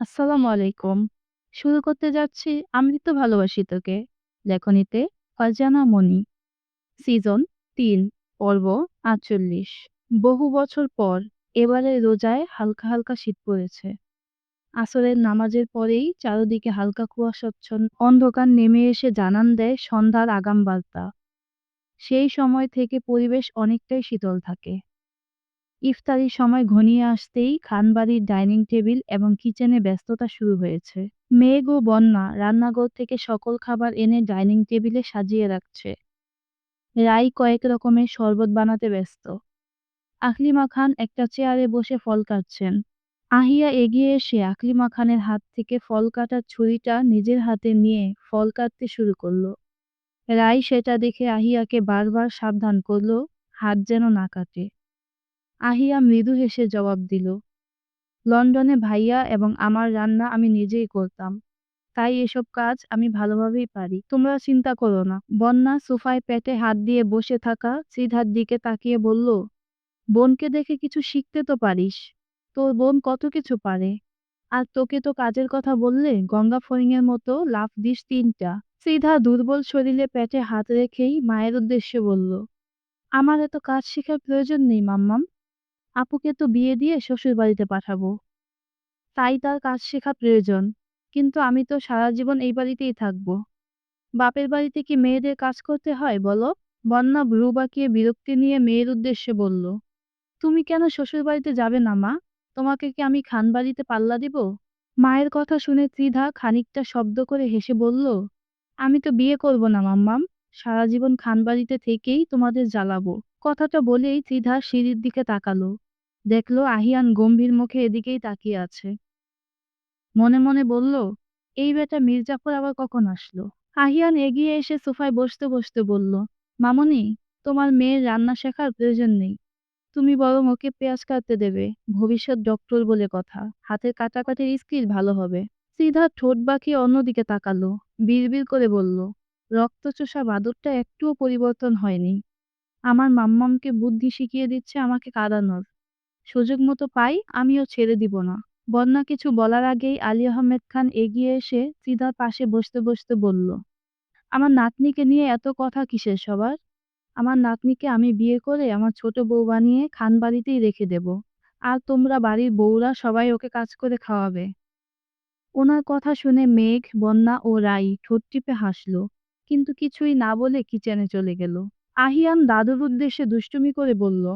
আসসালামু আলাইকুম। শুরু করতে যাচ্ছি আমি তো ভালোবাসি তোকে। লেখনীতে ফারজানা মনি। সিজন তিন পর্ব ৪৮ বহু বছর পর এবারে রোজায় হালকা, হালকা শীত পড়েছে। আসরের নামাজের পরেই চারদিকে হালকা কুয়াশাচ্ছন্ন অন্ধকার নেমে এসে জানান দেয় সন্ধ্যার আগাম বার্তা। সেই সময় থেকে পরিবেশ অনেকটাই শীতল থাকে। ইফতারির সময় ঘনিয়ে আসতেই খানবাড়ির ডাইনিং টেবিল এবং কিচেনে ব্যস্ততা শুরু হয়েছে। মেঘ ও বন্যা রান্নাঘর থেকে সকল খাবার এনে ডাইনিং টেবিলে সাজিয়ে রাখছে। রাই কয়েক রকমের শরবত বানাতে ব্যস্ত। আকলিমা খান একটা চেয়ারে বসে ফল কাটছেন। আহিয়া এগিয়ে এসে আকলিমা খানের হাত থেকে ফল কাটার ছুরিটা নিজের হাতে নিয়ে ফল কাটতে শুরু করল। রাই সেটা দেখে আহিয়াকে বারবার সাবধান করল, হাত যেন না কাটে। আহিয়া মৃদু হেসে জবাব দিল, লন্ডনে ভাইয়া এবং আমার রান্না আমি নিজেই করতাম। তাই এসব কাজ আমি ভালোভাবেই পারি। তোমরা চিন্তা করো না। বন্যা সোফায় পেটে হাত দিয়ে বসে থাকা সিধার দিকে তাকিয়ে বলল, বোনকে দেখে কিছু শিখতে তো পারিস। তোর বোন কত কিছু পারে? আর তোকে তো কাজের কথা বললে গঙ্গা ফড়িংয়ের মতো লাফ দিস তিনটা। সিধা দুর্বল শরীরে পেটে হাত রেখেই মায়ের উদ্দেশ্যে বলল, আমার এত কাজ শেখার প্রয়োজন নেই, মাম্মাম। আপুকে তো বিয়ে দিয়ে শ্বশুরবাড়িতে পাঠাবো। তাই তার কাজ শেখা প্রয়োজন, কিন্তু আমি তো সারা জীবন এই বাড়িতেই থাকব। বাপের বাড়িতে কি মেয়েদের কাজ করতে হয়, বলো? বন্যা ভ্রু বাঁকিয়ে বিরক্তি নিয়ে মেয়ের উদ্দেশ্যে বলল, তুমি কেন শ্বশুরবাড়িতে যাবে না, মা? তোমাকে কি আমি খান বাড়িতে পাল্লা দিব? মায়ের কথা শুনে ত্রিধা খানিকটা শব্দ করে হেসে বলল, আমি তো বিয়ে করব না, মাম্মাম। সারা জীবন খান বাড়িতে থেকেই তোমাদের জ্বালাবো। কথাটা বলেই ত্রিধা সিঁড়ির দিকে তাকালো। দেখল আহিয়ান গম্ভীর মুখে এদিকেই তাকিয়ে আছে। মনে মনে বলল, এই বেটা মির্জাফর আবার কখন আসলো? আহিয়ান এগিয়ে এসে সোফায় বসতে বসতে বলল, মামনি, তোমার মেয়ের রান্না শেখার প্রয়োজন নেই। তুমি বরং ওকে পেঁয়াজ কাটতে দেবে, ভবিষ্যৎ ডক্টর বলে কথা। হাতের কাটাকাটির স্কিল ভালো হবে। সিধা ঠোঁট বাঁকিয়ে অন্যদিকে তাকালো, বিড়বিড় করে বলল, রক্তচোষা বাদরটা একটুও পরিবর্তন হয়নি। আমার মাম্মামকে বুদ্ধি শিখিয়ে দিচ্ছে, আমাকে কাঁদানোর। সুযোগ মতো পাই, আমিও ছেড়ে দিব না। বন্যা কিছু বলার আগেই আলী আহমেদ খান এগিয়ে এসে সিধার পাশে বসতে বসতে বলল, আমার নাতনিকে নিয়ে এত কথা কিসের সবার? আমার নাতনিকে আমি বিয়ে করে আমার ছোট বউ বানিয়ে খান বাড়িতেই রেখে দেব। আর তোমরা বাড়ির বউরা সবাই ওকে কাজ করে খাওয়াবে ওনার কথা শুনে মেঘ, বন্যা ও রাই ঠোঁট টিপে হাসল, কিন্তু কিছুই না বলে কিচেনে চলে গেল। আহিয়ান দাদুর উদ্দেশ্যে দুষ্টুমি করে বলল,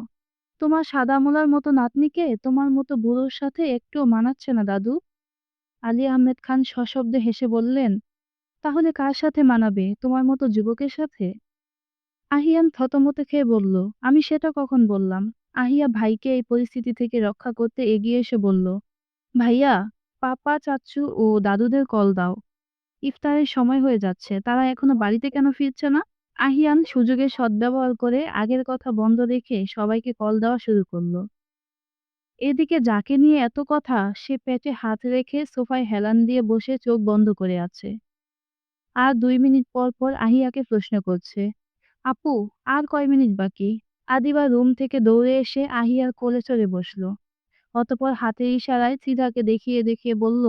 তোমার সাদামোলার মতো নাতনিকে তোমার মতো বুড়োর সাথে একটুও মানাচ্ছে না, দাদু। আলী আহমেদ খান সশব্দে হেসে বললেন, তাহলে কার সাথে মানাবে? তোমার মতো যুবকের সাথে? আহিয়ান থতমতে খেয়ে বলল, আমি সেটা কখন বললাম? আহিয়া ভাইকে এই পরিস্থিতি থেকে রক্ষা করতে এগিয়ে এসে বলল, ভাইয়া, পাপা চাচ্চু ও দাদুদের কল দাও। ইফতারের সময় হয়ে যাচ্ছে, তারা এখনও বাড়িতে কেন ফিরছে না? আহিয়ান সুযোগের সদ্ব্যবহার করে আগের কথা বন্ধ রেখে সবাইকে কল দেওয়া শুরু করল। এদিকে যাকে নিয়ে এত কথা, সে পেটে হাত রেখে সোফায় হেলান দিয়ে বসে চোখ বন্ধ করে আছে। আর দুই মিনিট পর পর আহিয়াকে প্রশ্ন করছে, আপু, আর কয় মিনিট বাকি? আদিবা রুম থেকে দৌড়ে এসে আহিয়ার কোলে চড়ে বসল। অতপর হাতের ইশারায় সিধাকে দেখিয়ে দেখিয়ে বলল,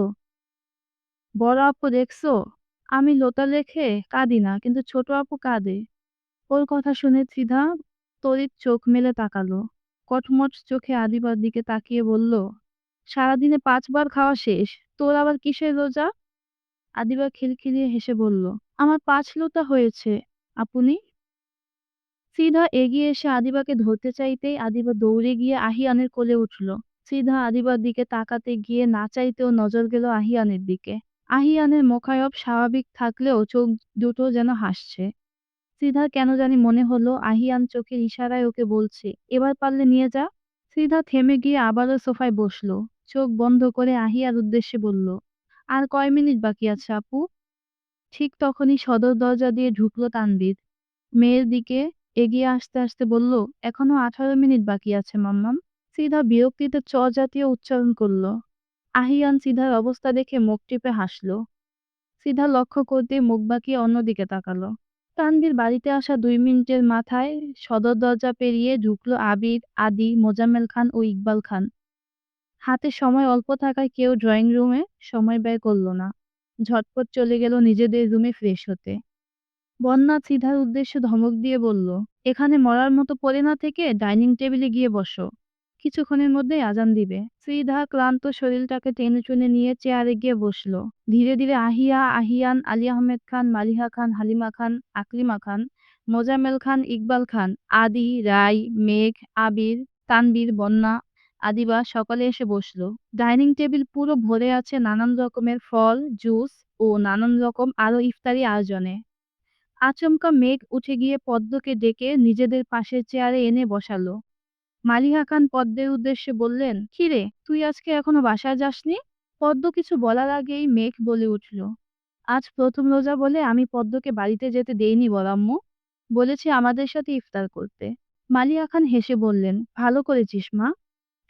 বড় আপু দেখছ? আমি লোতা লেখে কাঁদি না, কিন্তু ছোট আপু কাঁদে। ওর কথা শুনে ত্রিধা তড়িৎ চোখ মেলে তাকালো। কটমট চোখে আদিবার দিকে তাকিয়ে বলল, সারাদিনে পাঁচবার খাওয়া শেষ, তোর আবার কিসের রোজা? আদিবা খিলখিলিয়ে হেসে বলল, আমার পাঁচ লোতা হয়েছে, আপনি? সিধা এগিয়ে এসে আদিবাকে ধরতে চাইতেই আদিবা দৌড়ে গিয়ে আহিয়ানের কোলে উঠল। সিধা আদিবার দিকে তাকাতে গিয়ে না চাইতেও নজর গেল আহিয়ানের দিকে। আহিয়ানের মোখায়ব স্বাভাবিক থাকলেও চোখ দুটো যেন হাসছে। সিধার কেন জানি মনে হলো, আহিয়ান চোখের ইশারায় ওকে বলছে, এবার পারলে নিয়ে যা। সিধা থেমে গিয়ে আবারও সোফায় বসল। চোখ বন্ধ করে আহিয়ার উদ্দেশ্যে বলল, আর কয় মিনিট বাকি আছে, আপু? ঠিক তখনই সদর দরজা দিয়ে ঢুকলো তানবীর মেয়ের দিকে এগিয়ে আসতে আসতে বলল, এখনও আঠারো মিনিট বাকি আছে, মাম্মাম। সিধা বিরক্তিতে চ জাতীয় উচ্চারণ করল আহিয়ান সিধার অবস্থা দেখে মুখ টিপে হাসল। সিধা লক্ষ্য করতে মুখ বাঁকিয়ে অন্যদিকে তাকালো। তানভীর বাড়িতে আসা দুই মিনিটের মাথায় সদর দরজা পেরিয়ে ঢুকলো আবির, আদি, মোজাম্মেল খান ও ইকবাল খান। হাতে সময় অল্প থাকায় কেউ ড্রয়িং রুমে সময় ব্যয় করল না। ঝটপট চলে গেল নিজেদের রুমে ফ্রেশ হতে। বন্যা সিধার উদ্দেশ্যে ধমক দিয়ে বলল, এখানে মরার মতো পড়ে না থেকে ডাইনিং টেবিলে গিয়ে বসো। কিছুক্ষণের মধ্যেই আজান দিবে। শ্রীধা ক্লান্ত শরীরটাকে টেনে টুনে নিয়ে চেয়ারে গিয়ে বসল। ধীরে ধীরে আহিয়া, আহিয়ান, আলী আহমেদ খান, মালিহা খান, হালিমা খান আকলিমা খান মোজামেল খান, ইকবাল খান, আদি, রাই, মেঘ, আবির, তানবীর, বন্যা, আদিবা সকলে এসে বসল। ডাইনিং টেবিল পুরো ভরে আছে নানান রকমের ফল, জুস ও নানান রকম আরও ইফতারি আয়োজনে। আচমকা মেঘ উঠে গিয়ে পদ্মকে ডেকে নিজেদের পাশের চেয়ারে এনে বসালো। মালিহা খান পদ্মের উদ্দেশ্যে বললেন, কিরে, তুই আজকে এখনও বাসায় যাসনি? পদ্ম কিছু বলার আগেই মেঘ বলে উঠল, আজ প্রথম রোজা বলে আমি পদ্মকে বাড়িতে যেতে দেইনি বলাম্মু বলেছি আমাদের সাথে ইফতার করতে। মালিয়া খান হেসে বললেন, ভালো করেছিস মা।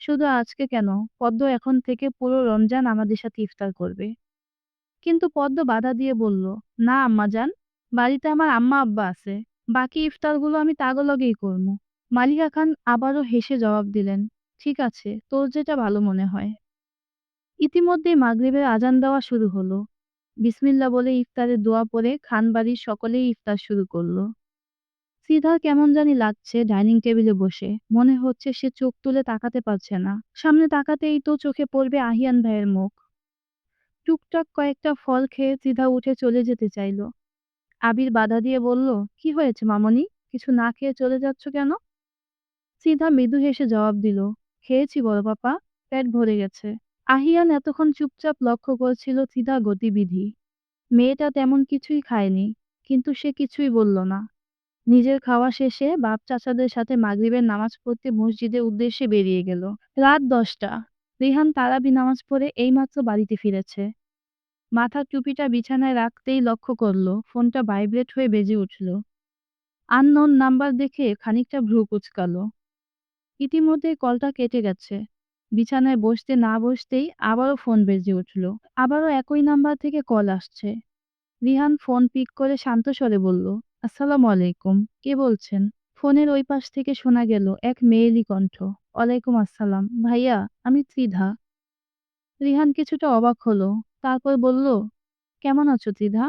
শুধু আজকে কেন? পদ্ম এখন থেকে পুরো রমজান আমাদের সাথে ইফতার করবে। কিন্তু পদ্ম বাধা দিয়ে বলল, না আম্মা যান, বাড়িতে আমার আম্মা আব্বা আছে। বাকি ইফতারগুলো আমি তাগলগেই করব মালিকা খান আবারও হেসে জবাব দিলেন, ঠিক আছে, তোর যেটা ভালো মনে হয়। ইতিমধ্যেই মাগরিবের আজান দেওয়া শুরু হলো। বিসমিল্লা বলে ইফতারের দোয়া পরে খান বাড়ির সকলেই ইফতার শুরু করল। সিধার কেমন জানি লাগছে ডাইনিং টেবিলে বসে, মনে হচ্ছে সে চোখ তুলে তাকাতে পারছে না। সামনে তাকাতেই তো চোখে পড়বে আহিয়ান ভাইয়ের মুখ। টুকটাক কয়েকটা ফল খেয়ে সিধা উঠে চলে যেতে চাইল। আবির বাধা দিয়ে বলল, কি হয়েছে মামনি? কিছু না খেয়ে চলে যাচ্ছ কেন? সিধা মৃদু হেসে জবাব দিল, খেয়েছি বড় পাপা, পেট ভরে গেছে। আহিয়ান এতক্ষণ চুপচাপ লক্ষ্য করছিল সিধা গতিবিধি। মেয়েটা তেমন কিছুই খায়নি, কিন্তু সে কিছুই বলল না। নিজের খাওয়া শেষে বাপ চাচাদের সাথে মাগরিবের নামাজ পড়তে মসজিদের উদ্দেশ্যে বেরিয়ে গেল। রাত দশটা। রিহান তারাবি নামাজ পড়ে এইমাত্র বাড়িতে ফিরেছে। মাথার টুপিটা বিছানায় রাখতেই লক্ষ্য করল, ফোনটা ভাইব্রেট হয়ে বেজে উঠল। আননোন নাম্বার দেখে খানিকটা ভ্রু কুচকালো। ইতিমধ্যে কলটা কেটে গেছে। বিছানায় বসতে না বসতেই আবারও ফোন বেজে উঠল। আবারও একই নাম্বার থেকে কল আসছে। রিহান ফোন পিক করে শান্ত স্বরে বলল, আসসালামু আলাইকুম, কে বলছেন? ফোনের ওই পাশ থেকে শোনা গেল এক মেয়েলি কণ্ঠ, ওয়ালাইকুম আসসালাম, ভাইয়া, আমি ত্রিধা। রিহান কিছুটা অবাক হলো, তারপর বলল, কেমন আছো ত্রিধা?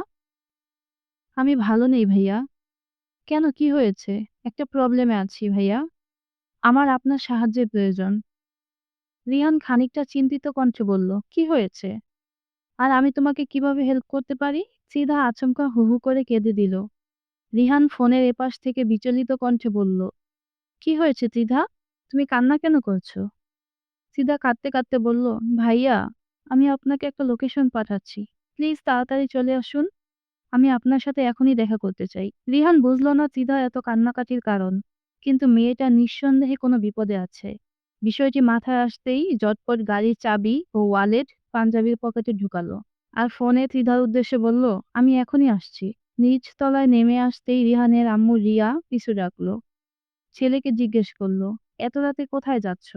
আমি ভালো নেই ভাইয়া। কেন, কি হয়েছে? একটা প্রবলেমে আছি ভাইয়া। আমার আপনার সাহায্যের প্রয়োজন। রিয়ান খানিকটা চিন্তিত কণ্ঠে বলল, কি হয়েছে? আর আমি তোমাকে কীভাবে হেল্প করতে পারি? সিধা আচমকা হু হু করে কেঁদে দিল। রিহান ফোনের এপাশ থেকে বিচলিত কণ্ঠে বলল, কি হয়েছে ত্রিধা তুমি কান্না কেন করছ? সিধা কাঁদতে কাঁদতে বলল, ভাইয়া, আমি আপনাকে একটা লোকেশন পাঠাচ্ছি। প্লিজ তাড়াতাড়ি চলে আসুন। আমি আপনার সাথে এখনই দেখা করতে চাই। রিহান বুঝল না সিধা এত কান্নাকাটির কারণ। কিন্তু মেয়েটা নিঃসন্দেহে কোনো বিপদে আছে। বিষয়টি মাথায় আসতেই জটপট গাড়ির চাবি ও ওয়ালেট পাঞ্জাবির পকেটে ঢুকালো। আর ফোনে ত্রিধার উদ্দেশ্যে বলল, আমি এখনই আসছি। নিচ তলায় নেমে আসতেই রিহানের আম্মু রিয়া পিছু ডাকলো। ছেলেকে জিজ্ঞেস করল, এত রাতে কোথায় যাচ্ছ?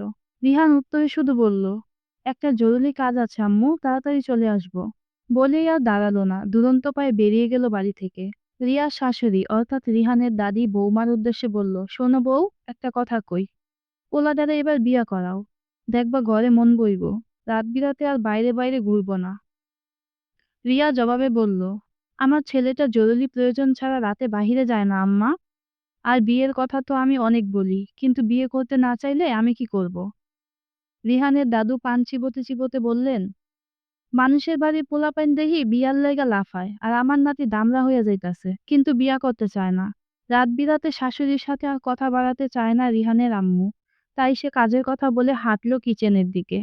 রিহান উত্তরে শুধু বলল, একটা জরুরি কাজ আছে আম্মু, তাড়াতাড়ি চলে আসব। বলেই আর দাঁড়াল না। দুরন্ত পায়ে বেরিয়ে গেল বাড়ি থেকে। রিয়ার শাশুড়ি, অর্থাৎ রিহানের দাদি বৌমার উদ্দেশ্যে বলল, শোনো বউ, একটা কথা কই। পোলাদারে এবার বিয়া করাও। দেখবা ঘরে মন বইব। রাত বিরাতে আর বাইরে বাইরে ঘুরবো না। রিয়া জবাবে বলল, আমার ছেলেটা জরুরি প্রয়োজন ছাড়া রাতে বাহিরে যায় না, আম্মা। আর বিয়ের কথা তো আমি অনেক বলি, কিন্তু বিয়ে করতে না চাইলে আমি কি করব? রিহানের দাদু পান চিবোতে চিবোতে বললেন মানুষের বাড়ি পোলা পোলাপাইন দেখি বিয়ার লাইগা লাফায় আর আমার নাতি দামরা হইয়া যাইতাছে, কিন্তু বিয়া করতে চায় না। রাত বিরাতে শাশুড়ির সাথে আর কথা বাড়াতে চায় না রিহানের আম্মু, তাই সে কাজের কথা বলে হাঁটলো কিচেনের দিকে।